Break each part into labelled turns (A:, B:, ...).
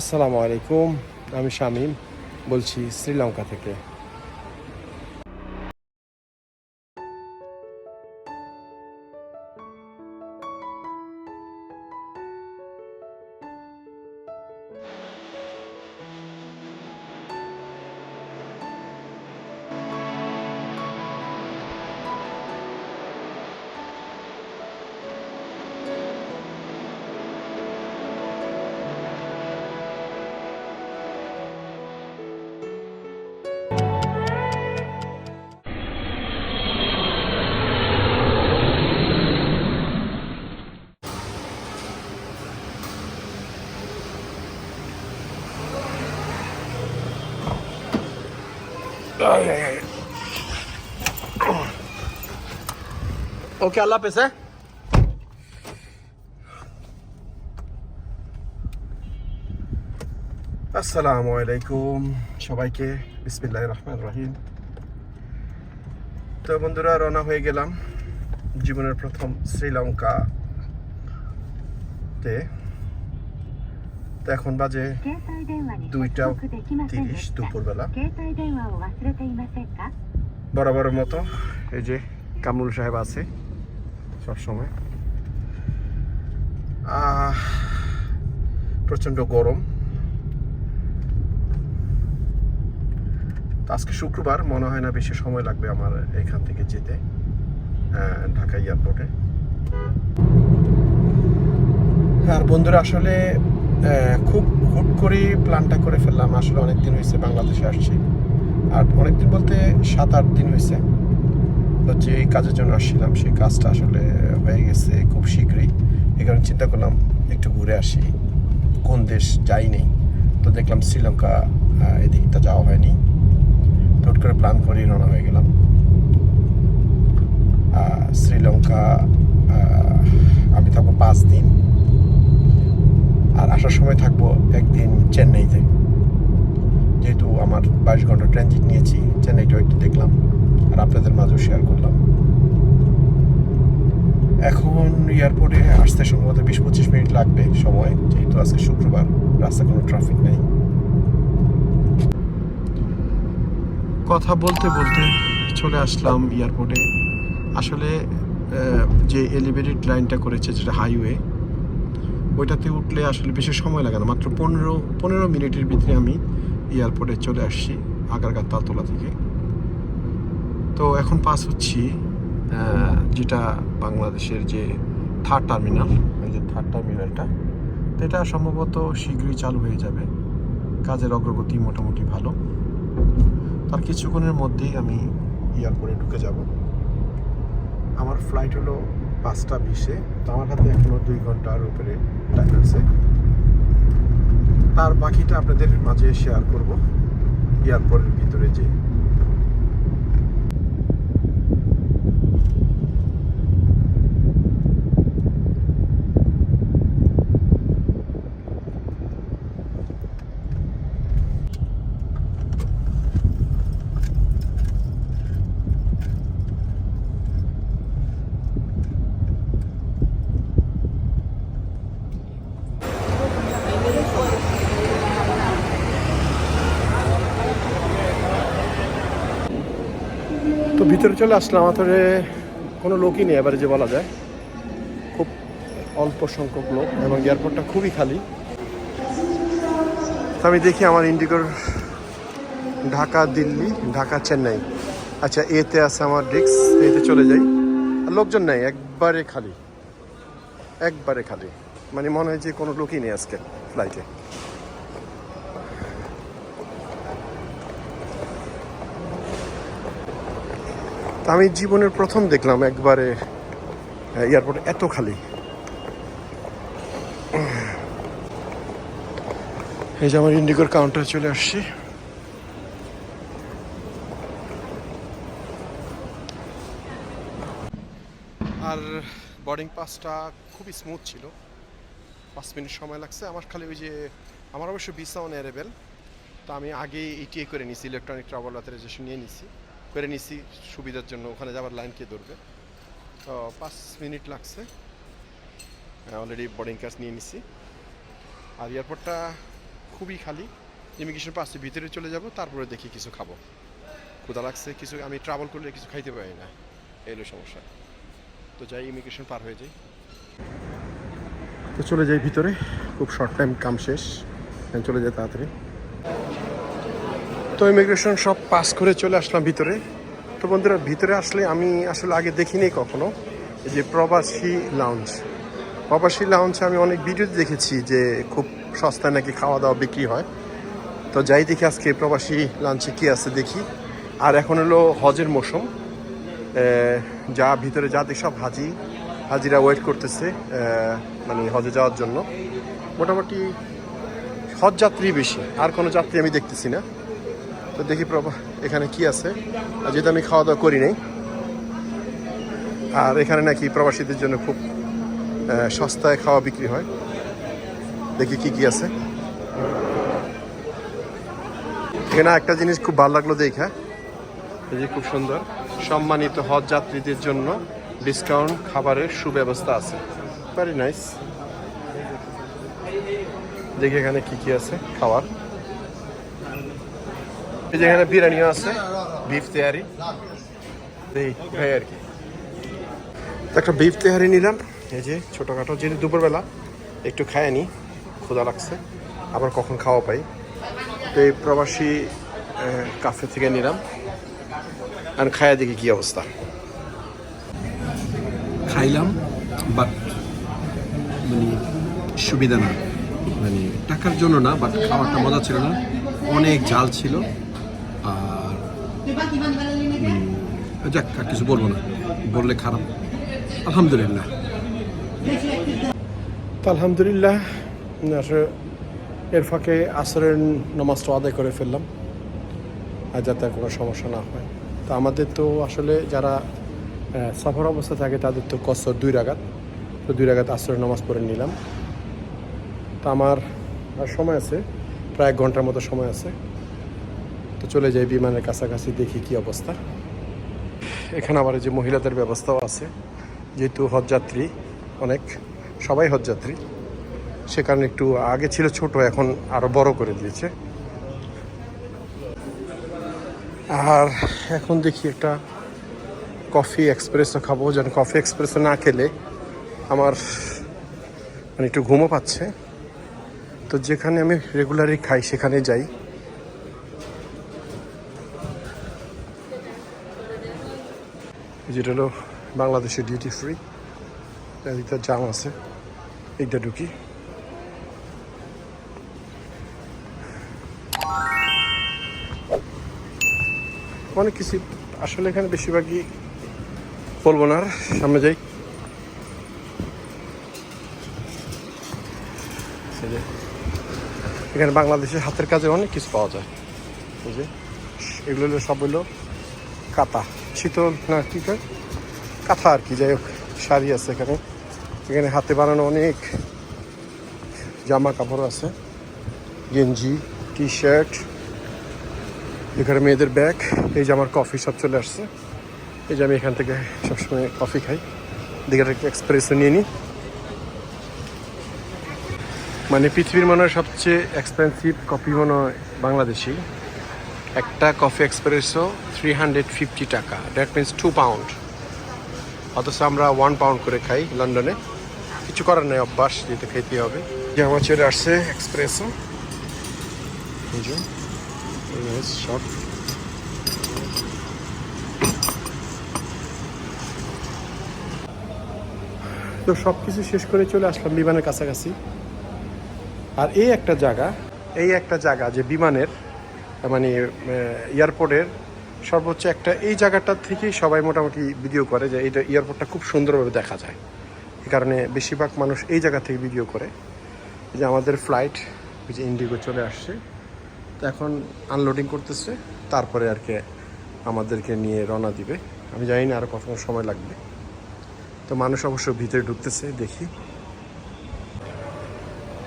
A: আসসালামু আলাইকুম আমি শামীম বলছি শ্রীলঙ্কা থেকে। ওকে আল্লাহ পেসে হ্যাঁ? আসসালামু আলাইকুম সবাইকে বিসমিল্লাহ রহমান রহিম। তো বন্ধুরা রওনা হয়ে গেলাম জীবনের প্রথম শ্রীলঙ্কাতে। তো এখন বাজে দুইটা তিরিশ দুপুরবেলা। বরাবরের মতো এই যে কামরুল সাহেব আছে। সবসময়। প্রচণ্ড গরম। আজকে শুক্রবার, মনে হয় না বেশি সময় লাগবে আমার এখান থেকে যেতে ঢাকা এয়ারপোর্টে। আর বন্ধুরা, আসলে খুব হুট করে প্ল্যানটা করে ফেললাম। আসলে অনেক দিন হয়েছে বাংলাদেশে আসছি। আর অনেকদিন বলতে সাত আট দিন হয়েছে যে কাজের জন্য আসছিলাম। সেই কাজটা আসলে হয়ে গেছে খুব শীঘ্রই। এই কারণে চিন্তা করলাম একটু ঘুরে আসি। কোন দেশ যাই নেই। তো দেখলাম শ্রীলঙ্কা এদিকটা যাওয়া হয়নি। তো করে প্ল্যান করেই রওনা হয়ে গেলাম। শ্রীলঙ্কা আমি থাকব পাঁচ দিন। আর আসার সময় থাকব একদিন চেন্নাইতে। যেহেতু আমার বাইশ ঘণ্টা ট্রানজিট নিয়েছি, চেন্নাইটাও একটু দেখলাম। আর আপনাদের মাঝেও শেয়ার করলাম। এখন এয়ারপোর্টে আসতে সম্ভবত বিশ পঁচিশ মিনিট লাগবে সময়, যেহেতু আজকে শুক্রবার রাস্তা কোনো ট্রাফিক নেই। কথা বলতে বলতে চলে আসলাম এয়ারপোর্টে আসলে যে এলিভেটেড লাইনটা করেছে, যেটা হাইওয়ে ওইটাতে উঠলে আসলে বেশি সময় লাগে না। মাত্র পনেরো পনেরো মিনিটের ভিতরে আমি এয়ারপোর্টে চলে আসছি আগারগাঁ তালতলা থেকে। তো এখন পাস হচ্ছি যেটা বাংলাদেশের যে থার্ড টার্মিনাল যে থার্ড টার্মিনালটা তো এটা সম্ভবত শীঘ্রই চালু হয়ে যাবে। কাজের অগ্রগতি মোটামুটি ভালো। তার কিছুক্ষণের মধ্যেই আমি এয়ারপোর্টে ঢুকে যাব। আমার ফ্লাইট হলো পাঁচটা বিশে, তো আমার হাতে এখনও দুই ঘণ্টার উপরে টাইম আছে। তার বাকিটা আপনাদের মাঝে শেয়ার করব এয়ারপোর্টের ভিতরে যে ভিতরে চলে আসলাম আসলে কোনো লোকই নেই, এবারে যে বলা যায়। খুব অল্প সংখ্যক লোক, এবং এয়ারপোর্টটা খুবই খালি। আমি দেখি আমার ইন্ডিগোর ঢাকা, দিল্লি, ঢাকা, চেন্নাই। আচ্ছা এতে আছে আমার ডিস্ক, এতে চলে যাই। আর লোকজন নেই, একবারে খালি। একবারে খালি। মানে মনে হয় যে কোনো লোকই নেই আজকে ফ্লাইটে তা আমি জীবনের প্রথম দেখলাম একবারে এয়ারপোর্ট এত খালি। এই যে আমার ইন্ডিগোর কাউন্টার চলে আসছি। আর বোর্ডিং পাসটা খুবই স্মুথ ছিল। পাঁচ মিনিট সময় লাগছে। আমার খালি ওই যে, আমার অবশ্য ভিসা অন অ্যারেবেল তো আমি আগে ইটিএ করে নিছি ইলেকট্রনিক ট্রাভেল অথরাইজেশন নিয়ে নিছি। করে নিছি, সুবিধার জন্য। ওখানে যাবার লাইন কে ধরবে। তো পাঁচ মিনিট লাগছে। অলরেডি বোর্ডিং কাজ নিয়ে নিছি। আর এয়ারপোর্টটা খুবই খালি। ইমিগ্রেশন পাশে ভিতরে চলে যাব, তারপরে দেখি কিছু খাব। ক্ষুধা লাগছে, কিছু আমি ট্রাভেল করলে কিছু খাইতে পারি না। এই হলো সমস্যা। তো যাই ইমিগ্রেশন পার হয়ে যাই। তো চলে যাই ভিতরে। খুব শর্ট টাইম কাম শেষ। চলে যাই তাড়াতাড়ি। তো ইমিগ্রেশন সব পাস করে চলে আসলাম ভিতরে। তো বন্ধুরা, ভিতরে আসলে আমি আসলে আগে দেখিনি কখনো যে প্রবাসী লাউঞ্জ প্রবাসী লাউঞ্জ আমি অনেক ভিডিওতে দেখেছি যে খুব সস্তায় নাকি খাওয়া দাওয়া বিক্রি হয়। তো যাই দেখি আজকে প্রবাসী লাঞ্চে কী আছে দেখি। আর এখন হলো হজের মৌসুম। যা ভিতরে যা দেখি সব হাজি, হাজিরা ওয়েট করতেছে মানে হজে যাওয়ার জন্য। মোটামুটি হজ যাত্রী বেশি, আর কোনো যাত্রী আমি দেখতেছি না। তো দেখি প্রভা, এখানে কি আছে? যেহেতু আমি খাওয়া দাওয়া করি নাই, আর এখানে নাকি প্রবাসীদের জন্য খুব সস্তায় খাওয়া বিক্রি হয়। দেখি কি কি আছে। এখানে একটা জিনিস খুব ভালো লাগল দেখা। এই যে খুব সুন্দর। সম্মানিত হজ যাত্রীদের জন্য ডিসকাউন্ট খাবারের সুব্যবস্থা আছে। ভেরি নাইস দেখি এখানে কি কি আছে, খাবার। এই যে বিরিয়ানিও আছে বিফ তেহারি। এই আর কি। একটা বিফ তেহারি নিলাম। এই যে ছোটোখাটো, যেহেতু দুপুরবেলা, একটু খায় নি, ক্ষুধা লাগছে, আবার কখন খাওয়া পাই। তো এই প্রবাসী কাফে থেকে নিলাম। আর খায়া দেখি কি অবস্থা।
B: খাইলাম বাট মানে সুবিধা না। মানে টাকার জন্য না বাট খাবারটা মজা ছিল না। অনেক ঝাল ছিল। যাক আর কিছু বলব না। বললে খারাপ। আলহামদুলিল্লাহ।
A: তো আলহামদুলিল্লাহ আসলে এর ফাঁকে আসরের নামাজটা আদায় করে ফেললাম আর যাতে কোনো সমস্যা না হয়। তো আমাদের তো আসলে যারা সফর অবস্থা থাকে তাদের তো কসর দুই রাগাত। তো দুই রাগাত আসরের নামাজ পড়ে নিলাম। তো আমার আর সময় আছে প্রায় এক ঘণ্টার মতো সময় আছে। তো চলে যাই বিমানের কাছাকাছি, দেখি কি অবস্থা। এখানে আবার যে মহিলাদের ব্যবস্থাও আছে, যেহেতু হজযাত্রী অনেক, সবাই হজযাত্রী। সে কারণে একটু আগে ছিল ছোট, এখন আরও বড় করে দিয়েছে। আর এখন দেখি একটা কফি এক্সপ্রেসও খাব, যেন কফি এক্সপ্রেসও না খেলে আমার মানে একটু ঘুমও পাচ্ছে। তো যেখানে আমি রেগুলারই খাই, সেখানে যাই। যেটা হলো বাংলাদেশের ডিউটি ফ্রি এদিকটা জাম আছে। এইটা ঢুকি। অনেক কিছু আসলে এখানে বেশিরভাগই বলব না সামনে যাই। এখানে বাংলাদেশের হাতের কাজে অনেক কিছু পাওয়া যায়। এগুলো হলো সব হলো কাতা। শীতল না কি কয়? কাঁথা আর কি যাই হোক শাড়ি আছে এখানে। এখানে হাতে বানানো অনেক জামা কাপড় আছে। গেঞ্জি টি শার্ট এখানে মেয়েদের ব্যাগ, এই যে আমার কফি সব চলে আসছে। এই যে আমি এখান থেকে সবসময় কফি খাই। দিকে একটা এক্সপ্রেসও নিয়ে নিই। মানে পৃথিবীর মনে হয় সবচেয়ে এক্সপেন্সিভ কফি মনে হয় বাংলাদেশি একটা কফি এক্সপ্রেসও থ্রি হান্ড্রেড ফিফটি টাকা। দ্যাট মিনস টু পাউন্ড অথচ আমরা ওয়ান পাউন্ড করে খাই লন্ডনে। কিছু করার নেই, অভ্যাস যেতে খেতে হবে। যে আমার চলে আসছে এক্সপ্রেসও তো সব কিছু শেষ করে চলে আসলাম বিমানের কাছাকাছি। আর এই একটা জায়গা, এই একটা জায়গা যে বিমানের মানে এয়ারপোর্টের সর্বোচ্চ একটা, এই জায়গাটা থেকেই সবাই মোটামুটি ভিডিও করে যে এইটা এয়ারপোর্টটা খুব সুন্দরভাবে দেখা যায়। এই কারণে বেশিরভাগ মানুষ এই জায়গা থেকে ভিডিও করে। যে আমাদের ফ্লাইট ওই যে ইন্ডিগো চলে আসছে। তো এখন আনলোডিং করতেছে। তারপরে আর কি আমাদেরকে নিয়ে রওনা দিবে। আমি জানি না আর কত সময় লাগবে। তো মানুষ অবশ্য ভিতরে ঢুকতেছে, দেখি।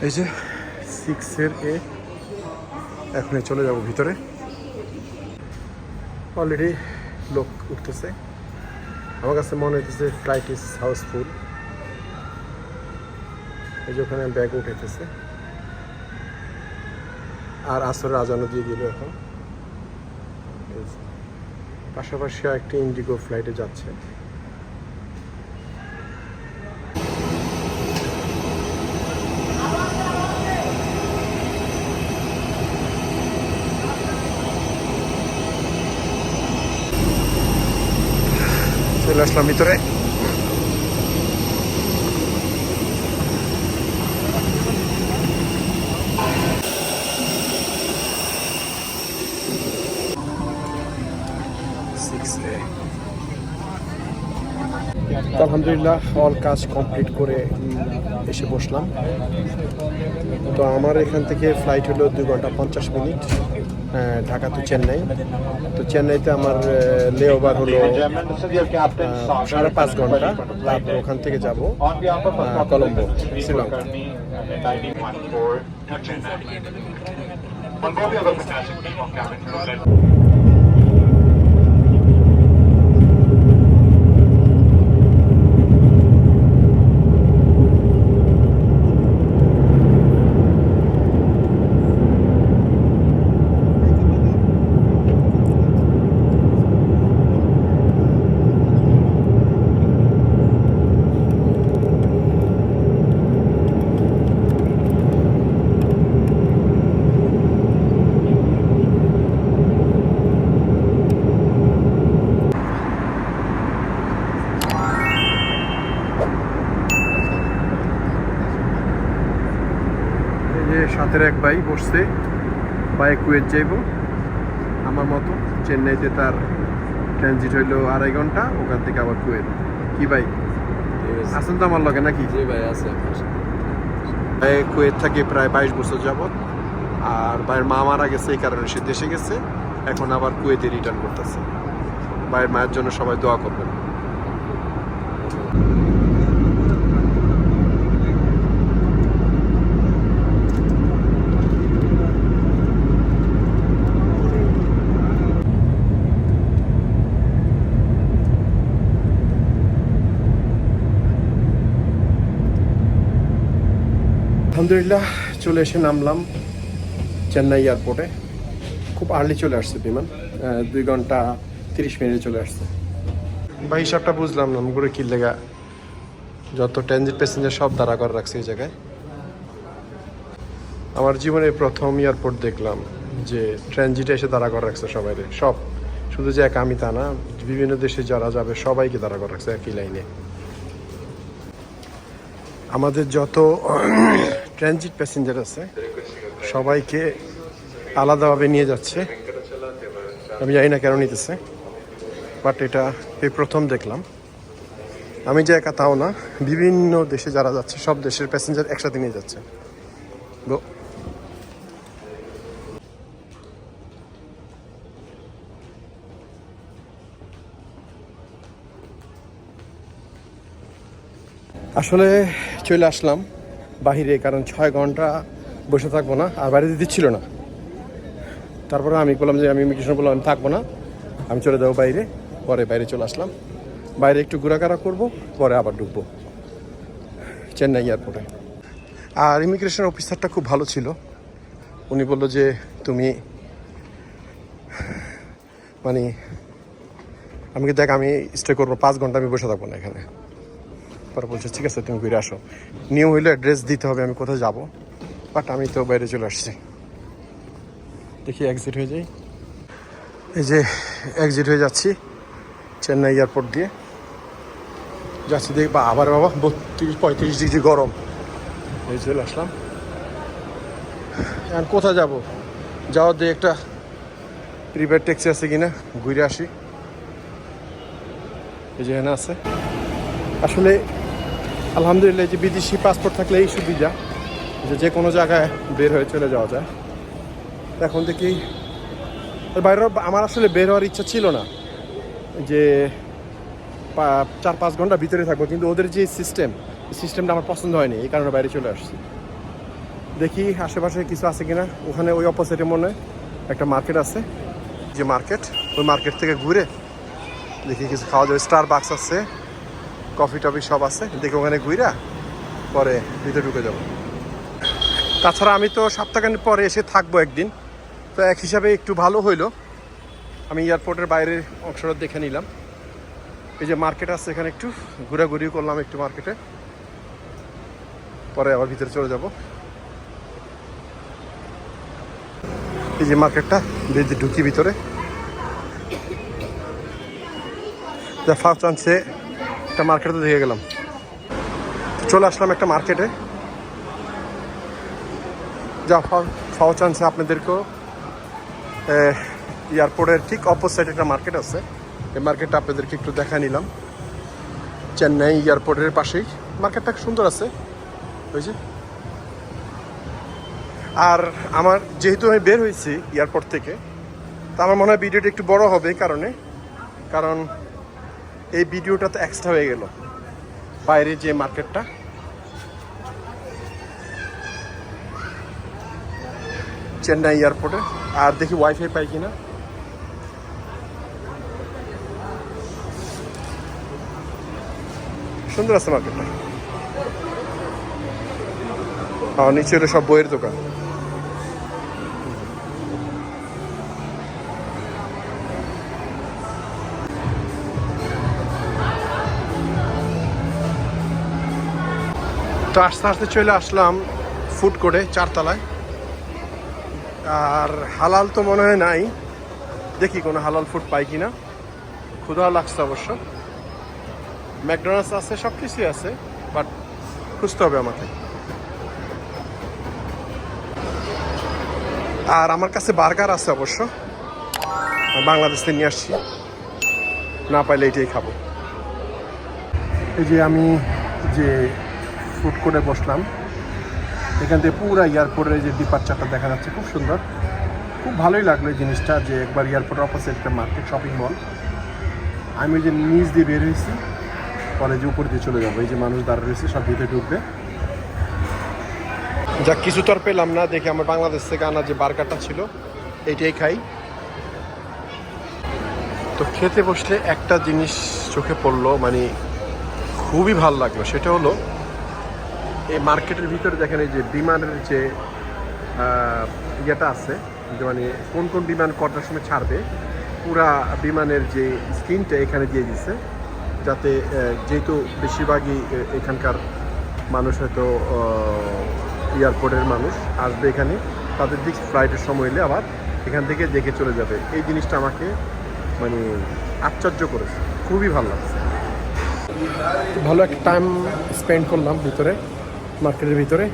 A: এই যে সিক্সের এ এখনই চলে যাব ভিতরে। অলরেডি লোক উঠতেছে। আমার কাছে মনে হইতেছে ফ্লাইট ইজ হাউসফুল এই যে ওখানে ব্যাগ উঠেতেছে। আর আসরের আজানও দিয়ে দিল এখন। পাশাপাশি একটি ইন্ডিগো ফ্লাইটে যাচ্ছে। চলে আসলাম ভিতরে। আলহামদুলিল্লাহ অল কাজ কমপ্লিট করে এসে বসলাম। তো আমার এখান থেকে ফ্লাইট হলো দু ঘণ্টা পঞ্চাশ মিনিট। ঢাকা টু চেন্নাই তো চেন্নাইতে আমার লে ওভার হলো সাড়ে পাঁচ ঘণ্টা তারপর ওখান থেকে যাব Colombo Sri Lanka
C: Mongolia looked fantastic. Meanwhile, cabin crew
A: যে সাথের এক ভাই বসছে বাইক কুয়েত যাইব। আমার মতো চেন্নাইতে তার ট্রানজিট হইল আড়াই ঘণ্টা ওখান থেকে আবার কুয়েত। কি ভাই? আসেন তো আমার লগে নাকি?
D: জি ভাই আছে।
A: কুয়েত থাকে প্রায় বাইশ বছর যাবত আর ভাইয়ের মা মারা গেছে এই কারণে সে দেশে গেছে এখন আবার কুয়েতে রিটার্ন করতেছে। ভাইয়ের মায়ের জন্য সবাই দোয়া করবেন। আলহামদুলিল্লাহ, চলে এসে নামলাম চেন্নাই এয়ারপোর্টে। খুব আর্লি চলে আসছে বিমান দুই ঘণ্টা তিরিশ মিনিটে চলে আসছে। বা হিসাবটা বুঝলাম না করে কি লেগা? যত ট্রানজিট প্যাসেঞ্জার সব দাঁড়া করে রাখছে এই জায়গায়। আমার জীবনে প্রথম এয়ারপোর্ট দেখলাম যে ট্রানজিটে এসে দাঁড়া করে রাখছে সবাই সব। শুধু যে এক আমি তা না, বিভিন্ন দেশে যারা যাবে সবাইকে দাঁড়া করে রাখছে একই লাইনে আমাদের যত ট্রানজিট প্যাসেঞ্জার আছে। সবাইকে আলাদাভাবে নিয়ে যাচ্ছে। আমি জানি না কেন নিতেছে বাট এটা এই প্রথম দেখলাম। আমি যে একা তাও না, বিভিন্ন দেশে যারা যাচ্ছে, সব দেশের প্যাসেঞ্জার একসাথে নিয়ে যাচ্ছে। গো আসলে চলে আসলাম। বাহিরে, কারণ ছয় ঘণ্টা বসে থাকব না, আর বাড়িতে দিচ্ছিল না। তারপরে আমি বললাম যে, আমি ইমিগ্রেশন বললাম, আমি থাকব না, আমি চলে যাব বাইরে, পরে বাইরে চলে আসলাম। বাইরে একটু ঘোরাঘাড়া করব, পরে আবার ঢুকবো চেন্নাই এয়ারপোর্টে। আর ইমিগ্রেশন অফিসারটা খুব ভালো ছিল। উনি বলল যে, তুমি মানে আমি কি দেখ, আমি স্টে করব, পাঁচ ঘণ্টা আমি বসে থাকব না এখানে। পরে বলছে, ঠিক আছে, তুমি ঘুরে আসো। নিয়ম হইলে অ্যাড্রেস দিতে হবে, আমি কোথায় যাব। বাট আমি তো বাইরে চলে আসছি। দেখি এক্সিট হয়ে যাই। এই যে এক্সিট হয়ে যাচ্ছি চেন্নাই এয়ারপোর্ট দিয়ে। যাচ্ছি দেখি, বা আবার বাবা, বত্রিশ, পঁয়ত্রিশ ডিগ্রি গরম। এই চলে আসলাম। এখন কোথায় যাব? যাওয়ার দিয়ে একটা প্রিপেড ট্যাক্সি আছে কিনা, ঘুরে আসি। এই যে এখানে আছে। আসলে আলহামদুলিল্লাহ যে বিদেশি পাসপোর্ট থাকলে এই সুবিধা যে যে কোনো জায়গায় বের হয়ে চলে যাওয়া যায়। এখন দেখি বাইরে আমার আসলে বের হওয়ার ইচ্ছা ছিল না যে চার পাঁচ ঘণ্টা ভিতরে থাকব, কিন্তু ওদের যে সিস্টেম সিস্টেমটা আমার পছন্দ হয়নি, এই কারণে বাইরে চলে আসছি। দেখি আশেপাশে কিছু আছে কিনা, ওখানে ওই অপোজিটে মনে একটা মার্কেট আছে। যে মার্কেট ওই মার্কেট থেকে ঘুরে দেখি কিছু খাওয়া যাবে স্টার বাক্স আছে। কফি টফি সব আছে, দেখে ওখানে ঘুরা পরে ভিতরে ঢুকে যাব। তাছাড়া আমি তো সপ্তাহখানেক পরে এসে থাকব একদিন। তো এক হিসাবে একটু ভালো হইল। আমি এয়ারপোর্টের বাইরের অংশটা দেখে নিলাম। এই যে মার্কেট আছে এখানে একটু ঘোরাঘুরি করলাম একটু মার্কেটে। পরে আবার ভিতরে চলে যাব। এই যে মার্কেটটা ঢুকি ভিতরে। ফার্স্ট চান্সে একটা মার্কেটে দেখে গেলাম। চলে আসলাম একটা মার্কেটে যা ফাও চান্সে আপনাদেরকেও এয়ারপোর্টের ঠিক অপোজিট একটা মার্কেট আছে। এই মার্কেটটা আপনাদেরকে একটু দেখা নিলাম। চেন্নাই এয়ারপোর্টের পাশেই। মার্কেটটা সুন্দর আছে। ওই যে। আর আমার, যেহেতু আমি বের হয়েছি এয়ারপোর্ট থেকে, তা আমার মনে হয় ভিডিওটা একটু বড় হবে কারণে। কারণ এই ভিডিওটা তো এক্সট্রা হয়ে গেল। বাইরে যে মার্কেটটা। চেন্নাই এয়ারপোর্টে। আর দেখি ওয়াইফাই পাই কিনা। সুন্দর আছে মার্কেটটা। নিচে সব বইয়ের দোকান। তো আস্তে আস্তে চলে আসলাম ফুড কোর্টে চারতলায়। আর হালাল তো মনে হয় নাই। দেখি কোনো হালাল ফুড পাই কিনা। ক্ষুধা লাগছে অবশ্য। ম্যাকডোনাল্ডস আছে সব কিছুই আছে বাট খুঁজতে হবে আমাকে। আর আমার কাছে বার্গার আছে অবশ্য। বাংলাদেশ থেকে নিয়ে আসছি। না পাইলে এটাই খাব। এই যে আমি যে ফুড কোর্টে বসলাম। এখান থেকে পুরো এয়ারপোর্টের যে ডিপার্চারটা দেখা যাচ্ছে, খুব সুন্দর। খুব ভালোই লাগল এই জিনিসটা যে একবার এয়ারপোর্ট অপোজিট একটা মার্কেট শপিং মল আমি যে নিচ দিয়ে বের হয়েছি কলেজে উপর দিয়ে চলে যাব। এই যে মানুষ দাঁড়িয়ে রয়েছে, সব ভিতরে ঢুকবে। যা কিছু তো আর পেলাম না। দেখে আমার বাংলাদেশ থেকে আনা যে বার্গারটা ছিল এইটাই খাই। তো খেতে বসলে একটা জিনিস চোখে পড়ল মানে খুবই ভালো লাগল। সেটা হলো এই মার্কেটের ভিতরে দেখেন এই যে বিমানের যে ইয়েটা আছে মানে কোন কোন বিমান কটার সময় ছাড়বে, পুরা বিমানের যে স্ক্রিনটা এখানে দিয়ে দিছে, যাতে যেহেতু বেশিরভাগই এখানকার মানুষ হয়তো এয়ারপোর্টের মানুষ আসবে এখানে, তাদের দিক ফ্লাইটের সময় এলে আবার এখান থেকে দেখে চলে যাবে। এই জিনিসটা আমাকে মানে আশ্চর্য করেছে, খুবই ভালো লাগছে। ভালো একটা টাইম স্পেন্ড করলাম ভিতরে। মার্কেটের ভিতরে।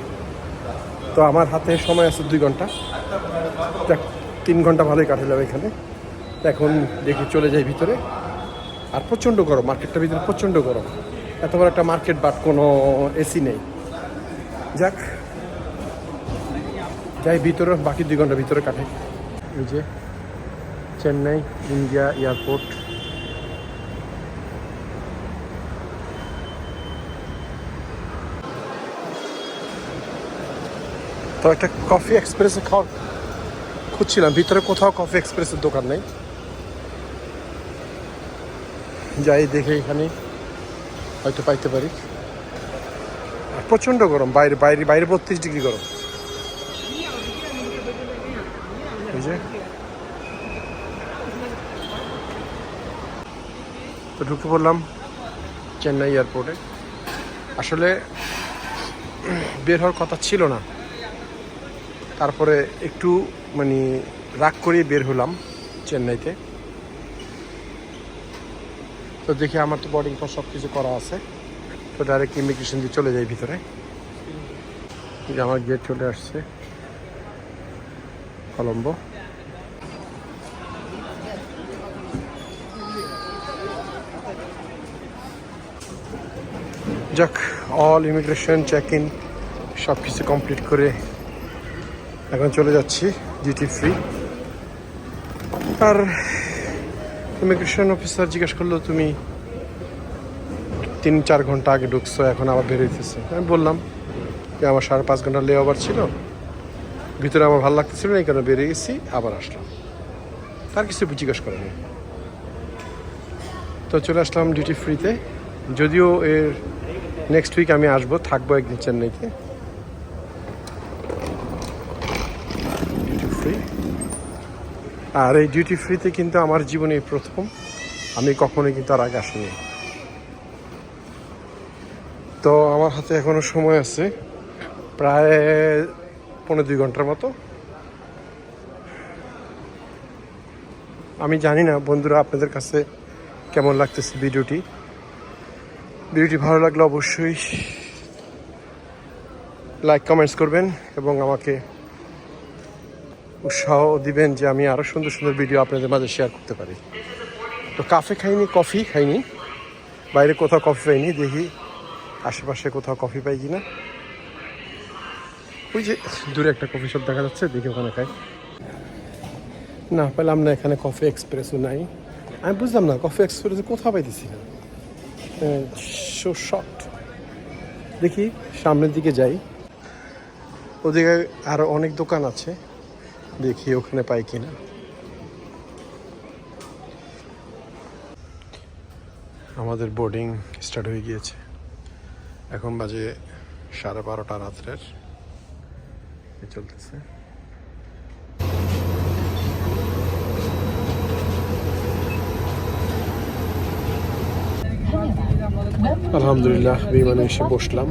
A: তো আমার হাতে সময় আছে দুই ঘণ্টা। তিন ঘণ্টা ভালোই কাটালাম এখানে। এখন দেখি চলে যাই ভিতরে। আর প্রচণ্ড গরম, মার্কেটটার ভিতরে প্রচণ্ড গরম। এত বড় একটা মার্কেট বাট কোনো এসি নেই। যাক, যাই ভিতরে, বাকি দুই ঘণ্টা ভিতরে কাটে এই যে, চেন্নাই, ইন্ডিয়া এয়ারপোর্ট। তো একটা কফি এক্সপ্রেসে খাওয়া খুঁজছিলাম, ভিতরে কোথাও কফি এক্সপ্রেসের দোকান নেই। যাই দেখে এখানে, হয়তো পাইতে পারি। প্রচণ্ড গরম, বাইরে বাইরে বাইরে বত্রিশ ডিগ্রি গরম। যে। তো ঢুকে পড়লাম চেন্নাই এয়ারপোর্টে আসলে বের হওয়ার কথা ছিল না। তারপরে একটু মানে রাগ করে বের হলাম চেন্নাইতে। তো দেখি আমার তো বোর্ডিং পাস সব কিছু করা আছে। তো ডাইরেক্ট ইমিগ্রেশন দিয়ে চলে যাই ভিতরে। আমার গেট চলে আসছে। কলম্বো। যাক অল ইমিগ্রেশন চেক ইন সব কিছু কমপ্লিট করে এখন চলে যাচ্ছি ডিউটি ফ্রি আর ইমিগ্রেশন অফিসার জিজ্ঞেস করল, তুমি তিন, চার ঘণ্টা আগে ঢুকছো, এখন আবার বেরোইতেছে আমি বললাম, যে আমার সাড়ে পাঁচ ঘণ্টা লে ওভার ছিল, ভিতরে আমার ভালো লাগতেছিল না, এই কারণে বেরিয়ে গেছি, আবার আসলাম। তার কিছু জিজ্ঞেস করেনি তো চলে আসলাম ডিউটি ফ্রিতে যদিও এর নেক্সট উইক আমি আসব, থাকব একদিন চেন্নাইতে। আর এই ডিউটি ফ্রিতে কিন্তু আমার জীবনে প্রথম। আমি কখনোই কিন্তু আর আগে আসিনি। তো আমার হাতে এখনও সময় আছে, প্রায় পনেরো দুই ঘণ্টার মতো। আমি জানি না, বন্ধুরা, আপনাদের কাছে কেমন লাগতেছে ভিডিওটি? ভিডিওটি ভালো লাগলে অবশ্যই লাইক কমেন্টস করবেন এবং আমাকে উৎসাহ দিবেন যে আমি আরও সুন্দর সুন্দর ভিডিও আপনাদের মাঝে শেয়ার করতে পারি। তো কাফে খাইনি কফি খাইনি, বাইরে কোথাও কফি পাইনি, দেখি আশেপাশে কোথাও কফি পাই কি না ওই যে দূরে একটা কফি শপ দেখা যাচ্ছে, দেখি ওখানে খাই। না, পেলাম না এখানে কফি এক্সপ্রেসও নাই। আমি বুঝলাম না কফি এক্সপ্রেসও কোথাও পাইতেছি না। সো শর্ট দেখি, সামনের দিকে যাই। ওদিকে আরও অনেক দোকান আছে। দেখি ওখানে পাই কিনা। আমাদের বোর্ডিং স্টার্ট হয়ে গিয়েছে। এখন বাজে সাড়ে বারোটা রাত্রের। চলতেছে। আলহামদুলিল্লাহ, বিমানে এসে বসলাম।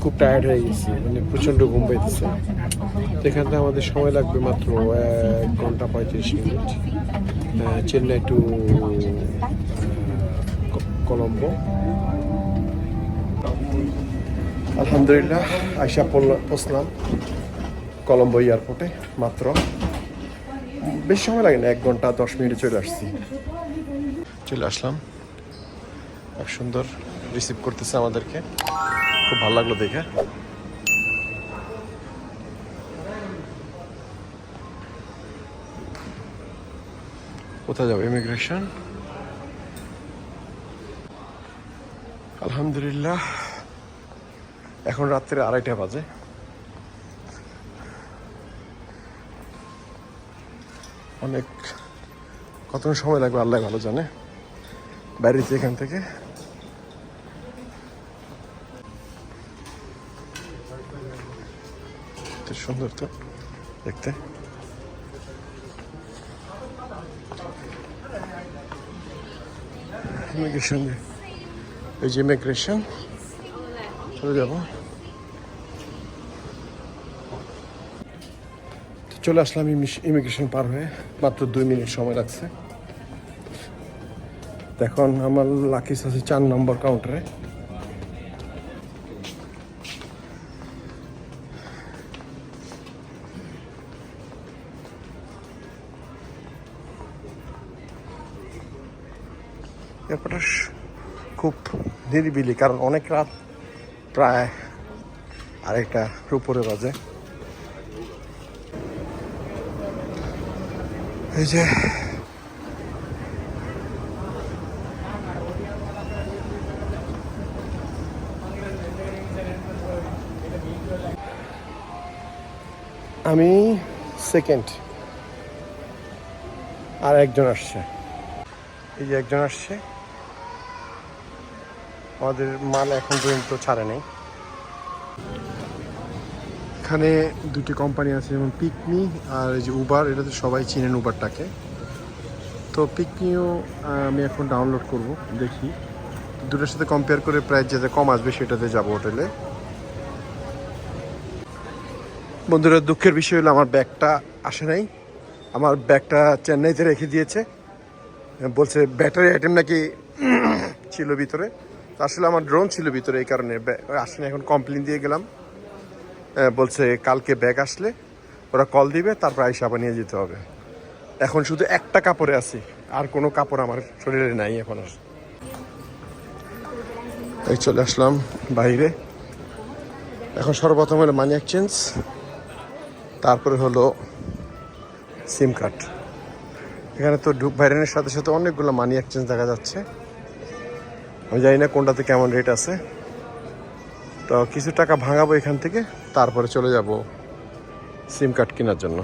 A: খুব টায়ার্ড হয়ে গেছি মানে প্রচণ্ড ঘুম এখান থেকে আমাদের সময় লাগবে মাত্র এক ঘণ্টা পঁয়ত্রিশ মিনিট। চেন্নাই টু কলম্বো। আলহামদুলিল্লাহ, আইসা পড়ল- পৌঁছলাম কলম্বো এয়ারপোর্টে মাত্র। বেশি সময় লাগে না, এক ঘণ্টা দশ মিনিটে চলে আসছি। চলে আসলাম। এক সুন্দর রিসিভ করতেছে আমাদেরকে। খুব ভালো লাগল দেখে। কোথায় যাব? ইমিগ্রেশন আলহামদুলিল্লাহ। এখন রাত্রে আড়াইটা বাজে। অনেক কত সময় লাগবে? আল্লাহ ভালো জানে। বাইরেতে এখান থেকে। তো সুন্দর তো দেখতে ইমিগ্রেশন এই যে ইমিগ্রেশন চলে যাব চলে আসলাম ইমিগ্রেশন পার হয়ে মাত্র দুই মিনিট সময় লাগছে। এখন আমার লাকিস আছে চার নম্বর কাউন্টারে নিরিবিলি কারণ অনেক রাত প্রায় আরেকটা উপরে বাজে। এই যে আমি সেকেন্ড আর একজন আসছে। এই যে একজন আসছে। আমাদের মাল এখন পর্যন্ত ছাড়ে নেই। এখানে দুটি কোম্পানি আছে, যেমন পিকমি আর এই যে উবার এটা তো সবাই চিনেন উবারটাকে তো পিকমিও আমি এখন ডাউনলোড করব, দেখি। দুটোর সাথে কম্পেয়ার করে প্রাইস যাতে কম আসবে সেটাতে যাব হোটেলে বন্ধুরা, দুঃখের বিষয় হলো আমার ব্যাগটা আসে নাই। আমার ব্যাগটা চেন্নাইতে রেখে দিয়েছে। বলছে ব্যাটারি আইটেম নাকি ছিল ভিতরে? আসলে আমার ড্রোন ছিল ভিতরে এই কারণে আসলে এখন কমপ্লেন দিয়ে গেলাম। বলছে কালকে ব্যাগ আসলে ওরা কল দিবে, তারপর আইসা আবার নিয়ে যেতে হবে। এখন শুধু একটা কাপড়ে আছি, আর কোনো কাপড় আমার শরীরে নাই এখন আর। এই চলে আসলাম বাইরে। এখন সর্বপ্রথম হলো মানি এক্সচেঞ্জ তারপরে হলো সিম কার্ড এখানে তো ঢুক বাইরেনের সাথে সাথে অনেকগুলো মানি এক্সচেঞ্জ দেখা যাচ্ছে। আমি জানি না কোনটাতে কেমন রেট আছে। তো কিছু টাকা ভাঙাবো এখান থেকে, তারপরে চলে যাব সিম কার্ড কেনার জন্য।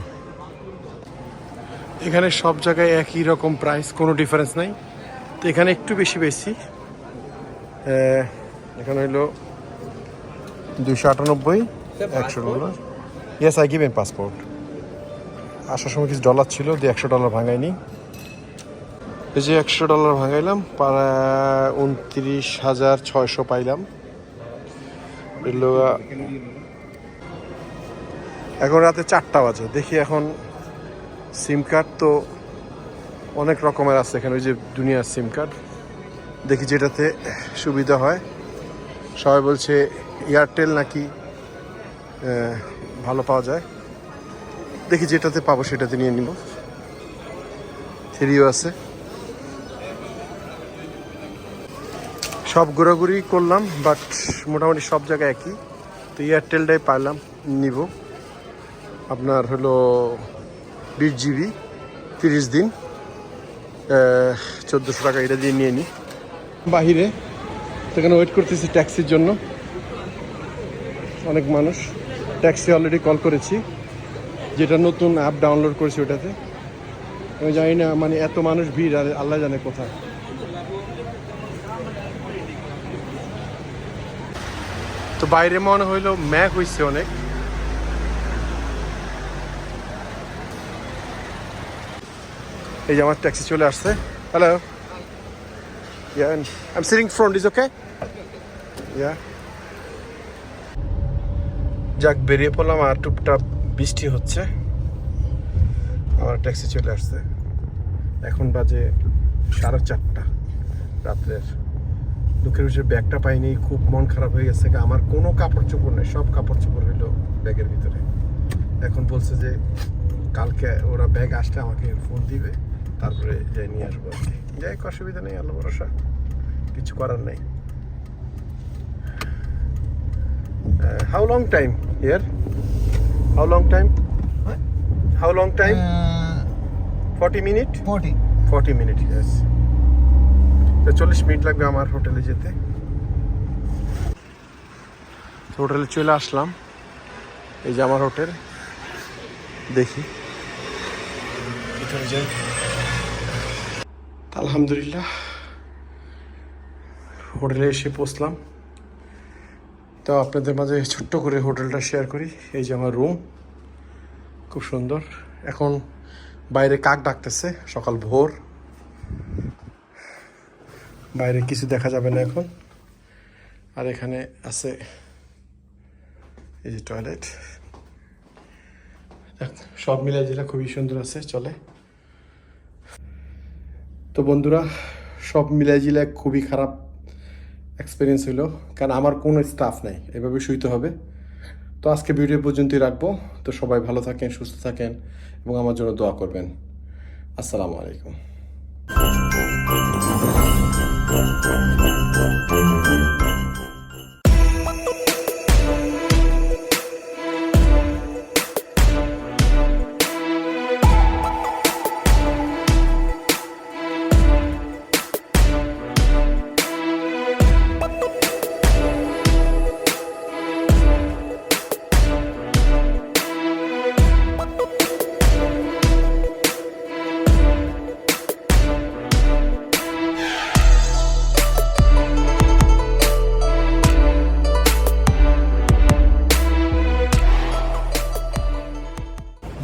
A: এখানে সব জায়গায় একই রকম প্রাইস কোনো ডিফারেন্স নাই। তো এখানে একটু বেশি বেশি এখানে হলো দুশো আটানব্বই, একশো dollar. Yes I give an passport আসার সময় কিছু ডলার ছিল, দিয়ে একশো ডলার ভাঙাইনি। এই যে একশো ডলার ভাঙাইলাম উনত্রিশ হাজার ছয়শো পাইলাম। এখন রাতে চারটা বাজে। দেখি এখন সিম কার্ড তো অনেক রকমের আছে এখানে, ওই যে দুনিয়ার সিম কার্ড। দেখি যেটাতে সুবিধা হয়। সবাই বলছে এয়ারটেল নাকি ভালো পাওয়া যায়। দেখি যেটাতে পাবো সেটাতে নিয়ে নিব। থ্রিও আছে। সব ঘোরাঘুরি করলাম বাট মোটামুটি সব জায়গায় একই। তো এয়ারটেলটাই পাইলাম, নিব। আপনার হলো বিশ জিবি, তিরিশ দিন চোদ্দোশো টাকা এটা দিয়ে নিয়ে নিই বাহিরে, সেখানে ওয়েট করতেছি ট্যাক্সির জন্য। অনেক মানুষ। ট্যাক্সি অলরেডি কল করেছি। যেটা নতুন অ্যাপ ডাউনলোড করেছি ওটাতে। আমি জানি না মানে এত মানুষ ভিড়, আর আল্লাহ জানে কোথায়। তো বাইরে মনে হইল ম্যাক হইছে অনেক। এই যে আমার ট্যাক্সি চলে আসছে। Hello Yeah, and I'm? Yeah. যাক বেরিয়ে পড়লাম আর টুপটাপ বৃষ্টি হচ্ছে। আমার ট্যাক্সি চলে আসছে। এখন বাজে সাড়ে চারটা রাত্রের। দুঃখের বিষয়ে ব্যাগটা পাইনি খুব মন খারাপ হয়ে গেছে। আমার কোনো কাপড় চোপড় নেই সব কাপড় চোপড় হইল ব্যাগের ভিতরে। এখন বলছে যে কালকে ওরা ব্যাগ আসলে আমাকে ফোন দিবে তারপরে যাই নিয়ে আসব আর কি। যাই অসুবিধা নেই আল্লাহ ভরসা। কিছু করার নেই। How long time here how long time how long time forty minute
D: 40.
A: Forty minute yes তো চল্লিশ মিনিট লাগবে আমার হোটেলে যেতে। হোটেলে চলে আসলাম। এই যে আমার হোটেল। দেখি। আলহামদুলিল্লাহ। হোটেলে এসে পৌঁছলাম। তো আপনাদের মাঝে ছোট্ট করে হোটেলটা শেয়ার করি। এই যে আমার রুম। খুব সুন্দর। এখন বাইরে কাক ডাকতেছে। সকাল ভোর। বাইরে কিছু দেখা যাবে না এখন। আর এখানে আছে এই যে টয়লেট সব মিলে যেটা খুবই সুন্দর আছে, চলে। তো বন্ধুরা, সব মিলাই জিলাই খুবই খারাপ এক্সপিরিয়েন্স হলো কারণ আমার কোনো স্টাফ নাই, এভাবে শুইতে হবে। তো আজকে ভিডিও পর্যন্তই রাখব। তো সবাই ভালো থাকেন, সুস্থ থাকেন, এবং আমার জন্য দোয়া করবেন। আসসালামু আলাইকুম। Boom, boom, boom, boom, boom.